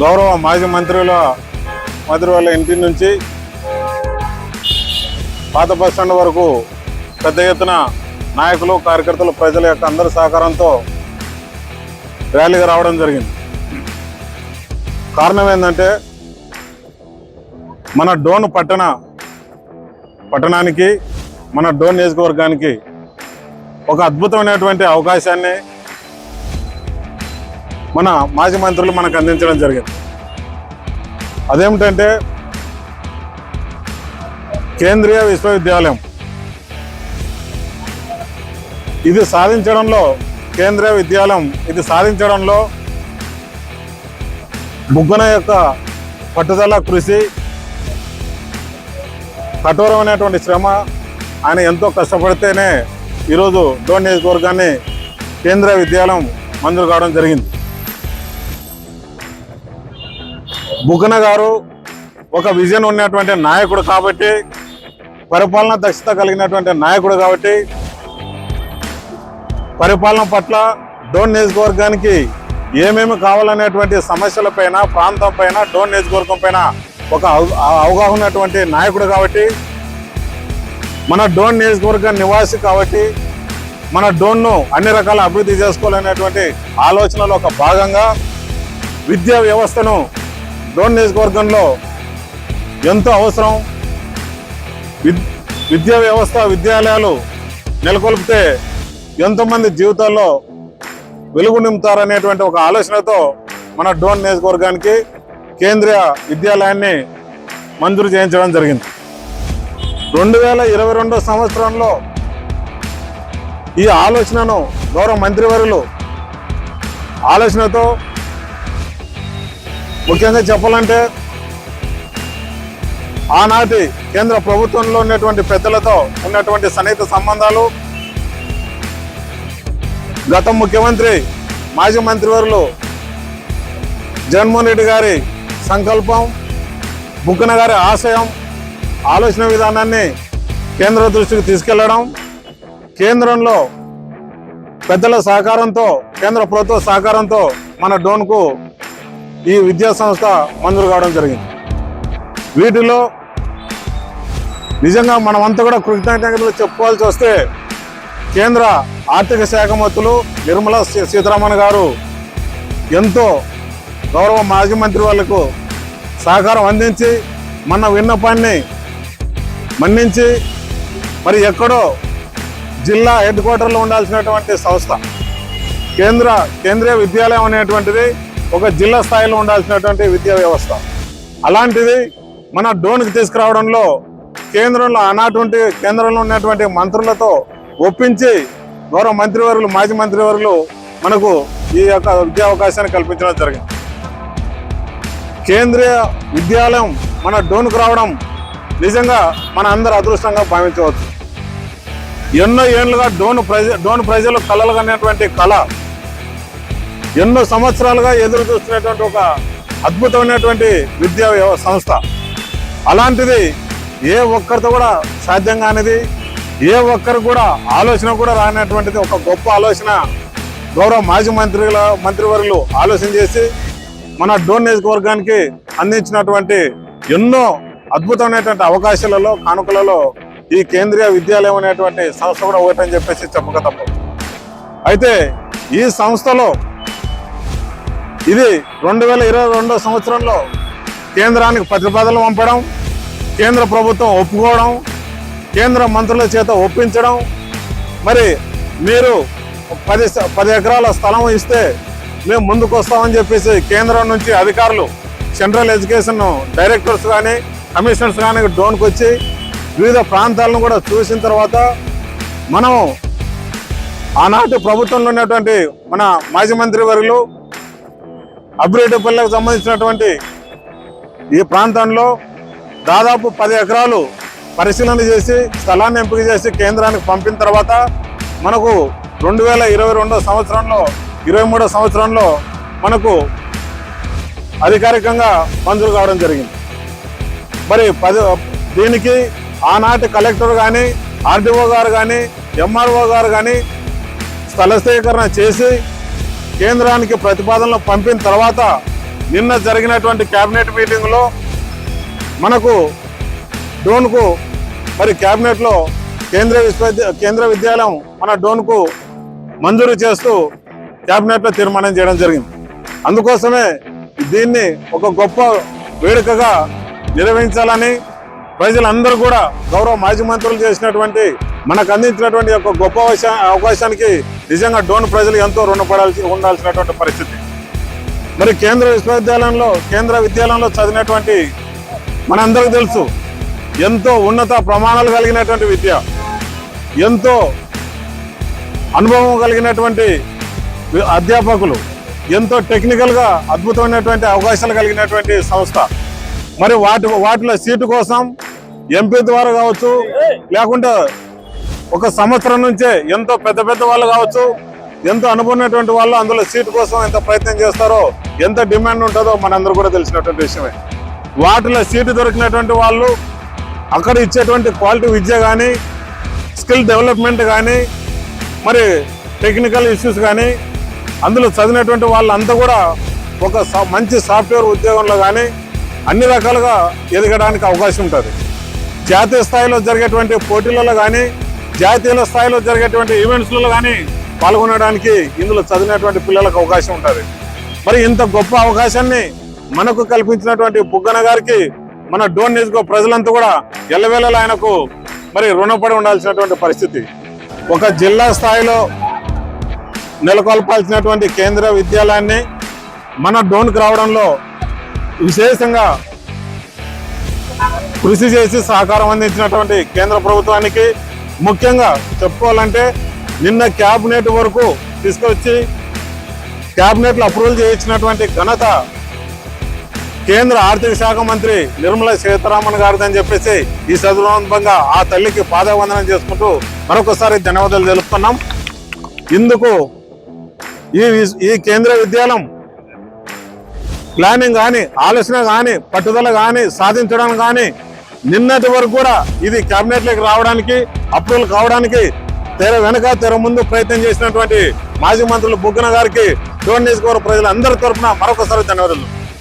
గౌరవ మాజీ మంత్రుల మధుర వాళ్ళ ఇంటి నుంచి పాత బస్ స్టాండ్ వరకు పెద్ద ఎత్తున నాయకులు కార్యకర్తలు ప్రజల యొక్క అందరి సహకారంతో ర్యాలీగా రావడం జరిగింది. కారణం ఏంటంటే మన డోన్ పట్టణ పట్టణానికి మన డోన్ నియోజకవర్గానికి ఒక అద్భుతమైనటువంటి అవకాశాన్ని మన మాజీ మంత్రులు మనకు అందించడం జరిగింది. అదేమిటంటే కేంద్రీయ విశ్వవిద్యాలయం. ఇది సాధించడంలో కేంద్రీయ విద్యాలయం ఇది సాధించడంలో బుగ్గన యొక్క పట్టుదల కృషి కఠోరమైనటువంటి శ్రమ ఆయన ఎంతో కష్టపడితేనే ఈరోజు డోన్ నియోజకవర్గాన్ని కేంద్రీయ విద్యాలయం మంజూరు కావడం జరిగింది. బుగ్గన గారు ఒక విజన్ ఉన్నటువంటి నాయకుడు కాబట్టి పరిపాలన దక్షత కలిగినటువంటి నాయకుడు కాబట్టి పరిపాలన పట్ల డోన్ నియోజకవర్గానికి ఏమేమి కావాలనేటువంటి సమస్యలపైన ప్రాంతం పైన డోన్ నియోజకవర్గం పైన ఒక అవ- అవగాహన ఉన్నటువంటి నాయకుడు కాబట్టి మన డోన్ నియోజకవర్గ నివాసి కాబట్టి మన డోన్ను అన్ని రకాల అభివృద్ధి చేసుకోవాలనేటువంటి ఆలోచనలో ఒక భాగంగా విద్యా వ్యవస్థను డోన్ నియోజకవర్గంలో ఎంతో అవసరం. విద్- విద్యా వ్యవస్థ విద్యాలయాలు నెలకొల్పితే ఎంతోమంది జీవితాల్లో వెలుగు నింపుతారనేటువంటి ఒక ఆలోచనతో మన డోన్ నియోజకవర్గానికి కేంద్రీయ విద్యాలయాన్ని మంజూరు చేయించడం జరిగింది. రెండు వేల ఇరవై రెండో సంవత్సరంలో ఈ ఆలోచనను గౌరవ మంత్రివర్యులు ఆలోచనతో ముఖ్యంగా చెప్పాలంటే ఆనాటి కేంద్ర ప్రభుత్వంలో ఉన్నటువంటి పెద్దలతో ఉన్నటువంటి సన్నిహిత సంబంధాలు గత ముఖ్యమంత్రి మాజీ మంత్రివర్యులు జగన్మోహన్ రెడ్డి గారి సంకల్పం బుక్కన గారి ఆశయం ఆలోచన విధానాన్ని కేంద్ర దృష్టికి తీసుకెళ్ళడం కేంద్రంలో పెద్దల సహకారంతో కేంద్ర ప్రభుత్వ సహకారంతో మన డోన్కు ఈ విద్యా సంస్థ మంజూరు కావడం జరిగింది. వీటిలో నిజంగా మనమంతా కూడా కృతజ్ఞతలు చెప్పుకోవాల్సి వస్తే కేంద్ర ఆర్థిక శాఖ మంత్రులు నిర్మలా సీతారామన్ గారు ఎంతో గౌరవ మాజీ మంత్రి వాళ్ళకు సహకారం అందించి మన విన్నపాన్ని మన్నించి మరి ఎక్కడో జిల్లా హెడ్ క్వార్టర్లో ఉండాల్సినటువంటి సంస్థ. కేంద్ర కేంద్రీయ విద్యాలయం అనేటువంటిది ఒక జిల్లా స్థాయిలో ఉండాల్సినటువంటి విద్యా వ్యవస్థ. అలాంటిది మన డోన్కి తీసుకురావడంలో కేంద్రంలో ఆనాటువంటి కేంద్రంలో ఉన్నటువంటి మంత్రులతో ఒప్పించి గౌరవ మంత్రివర్యులు మాజీ మంత్రివర్యులు మనకు ఈ యొక్క విద్యా అవకాశాన్ని కల్పించడం జరిగింది. కేంద్రీయ విద్యాలయం మన డోన్కు రావడం నిజంగా మన అందరు అదృష్టంగా భావించవచ్చు. ఎన్నో ఏళ్ళుగా డోన్ ప్రజ డోన్ ప్రజలు కలలుగనేటువంటి కళ ఎన్నో సంవత్సరాలుగా ఎదురు చూస్తున్నటువంటి ఒక అద్భుతమైనటువంటి విద్యా సంస్థ. అలాంటిది ఏ ఒక్కరితో కూడా సాధ్యం కానిది ఏ ఒక్కరు కూడా ఆలోచన కూడా రానటువంటిది ఒక గొప్ప ఆలోచన. గౌరవ మాజీ మంత్రుల మంత్రివర్యులు ఆలోచన చేసి మన డోన్ నియోజకవర్గానికి అందించినటువంటి ఎన్నో అద్భుతమైనటువంటి అవకాశాలలో కానుకలలో ఈ కేంద్రీయ విద్యాలయం అనేటువంటి సంస్థ కూడా ఒకటని చెప్పేసి చెప్పక తప్పదు. అయితే ఈ సంస్థలో ఇది రెండు వేల ఇరవై రెండో సంవత్సరంలో కేంద్రానికి ప్రతిపాదనలు పంపడం కేంద్ర ప్రభుత్వం ఒప్పుకోవడం కేంద్ర మంత్రుల చేత ఒప్పించడం. మరి మీరు పది స- పది ఎకరాల స్థలం ఇస్తే మేము ముందుకు వస్తామని చెప్పేసి కేంద్రం నుంచి అధికారులు సెంట్రల్ ఎడ్యుకేషన్ డైరెక్టర్స్ కానీ కమిషనర్స్ కానీ డోన్కి వచ్చి వివిధ ప్రాంతాలను కూడా చూసిన తర్వాత మనం ఆనాటి ప్రభుత్వంలో ఉన్నటువంటి మన మాజీ మంత్రి వర్యులు అభివృద్ధిపల్లికి సంబంధించినటువంటి ఈ ప్రాంతంలో దాదాపు పది ఎకరాలు పరిశీలన చేసి స్థలాన్ని ఎంపిక చేసి కేంద్రానికి పంపిన తర్వాత మనకు రెండు వేల ఇరవై రెండో సంవత్సరంలో ఇరవై మూడో సంవత్సరంలో మనకు అధికారికంగా మంజూరు కావడం జరిగింది. మరి పది దీనికి ఆనాటి కలెక్టర్ కానీ ఆర్డీఓ గారు కానీ ఎంఆర్ఓ గారు కానీ స్థల సేకరణ చేసి కేంద్రానికి ప్రతిపాదనలు పంపిన తర్వాత నిన్న జరిగినటువంటి కేబినెట్ మీటింగ్లో మనకు డోన్కు మరి కేబినెట్లో కేంద్ర విశ్వవిద్య కేంద్ర విద్యాలయం మన డోన్కు మంజూరు చేస్తూ కేబినెట్లో తీర్మానం చేయడం జరిగింది. అందుకోసమే దీన్ని ఒక గొప్ప వేడుకగా నిర్వహించాలని ప్రజలందరూ కూడా గౌరవ మాజీ మంత్రులు చేసినటువంటి మనకు అందించినటువంటి యొక్క గొప్ప అవకాశానికి నిజంగా డోన్ ప్రజలు ఎంతో రుణపడాల్సి ఉండాల్సినటువంటి పరిస్థితి. మరి కేంద్ర విశ్వవిద్యాలయంలో కేంద్ర విద్యాలయంలో చదివినటువంటి మనందరికీ తెలుసు ఎంతో ఉన్నత ప్రమాణాలు కలిగినటువంటి విద్య ఎంతో అనుభవం కలిగినటువంటి అధ్యాపకులు ఎంతో టెక్నికల్గా అద్భుతమైనటువంటి అవకాశాలు కలిగినటువంటి సంస్థ. మరి వాటి వాటిలో సీటు కోసం ఎంపీ ద్వారా కావచ్చు లేకుంటే ఒక సంవత్సరం నుంచే ఎంతో పెద్ద పెద్ద వాళ్ళు కావచ్చు ఎంతో అనుకున్నటువంటి వాళ్ళు అందులో సీటు కోసం ఎంత ప్రయత్నం చేస్తారో ఎంత డిమాండ్ ఉంటుందో మనందరూ కూడా తెలిసినటువంటి విషయమే. వాటిలో సీటు దొరికినటువంటి వాళ్ళు అక్కడ ఇచ్చేటువంటి క్వాలిటీ విద్య కానీ స్కిల్ డెవలప్మెంట్ కానీ మరి టెక్నికల్ ఇష్యూస్ కానీ అందులో చదివినటువంటి వాళ్ళంతా కూడా ఒక సా- మంచి సాఫ్ట్వేర్ ఉద్యోగంలో కానీ అన్ని రకాలుగా ఎదగడానికి అవకాశం ఉంటుంది. జాతీయ స్థాయిలో జరిగేటువంటి పోటీలలో కానీ జాతీయ స్థాయిలో జరిగేటువంటి ఈవెంట్స్లో కానీ పాల్గొనడానికి ఇందులో చదివినటువంటి పిల్లలకు అవకాశం ఉంటుంది. మరి ఇంత గొప్ప అవకాశాన్ని మనకు కల్పించినటువంటి బుగ్గన గారికి మన డోన్ నియోజక ప్రజలంతా కూడా ఎల్లవేళలా ఆయనకు మరి రుణపడి ఉండాల్సినటువంటి పరిస్థితి. ఒక జిల్లా స్థాయిలో నెలకొల్పాల్సినటువంటి కేంద్ర విద్యాలయాన్ని మన డోన్కి రావడంలో విశేషంగా కృషి చేసి సహకారం అందించినటువంటి కేంద్ర ప్రభుత్వానికి ముఖ్యంగా చెప్పుకోవాలంటే నిన్న క్యాబినెట్ వరకు తీసుకొచ్చి క్యాబినెట్లో అప్రూవల్ చేయించినటువంటి ఘనత కేంద్ర ఆర్థిక శాఖ మంత్రి నిర్మలా సీతారామన్ గారిదని చెప్పేసి ఈ సందర్భంగా ఆ తల్లికి పాదవందనం చేసుకుంటూ మరొకసారి ధన్యవాదాలు తెలుపుతున్నాం. ఇందుకు ఈ ఈ కేంద్ర విద్యాలయం ప్లానింగ్ కానీ ఆలోచన కానీ పట్టుదల కానీ సాధించడం కానీ నిన్నటి వరకు కూడా ఇది కేబినెట్లోకి రావడానికి అప్రూవల్ కావడానికి తెర వెనక తెర ముందు ప్రయత్నం చేసినటువంటి మాజీ మంత్రులు బుగ్గన గారికి డోన్ నియోజకవర్గ ప్రజలందరి తరఫున మరొకసారి ధన్యవాదాలు.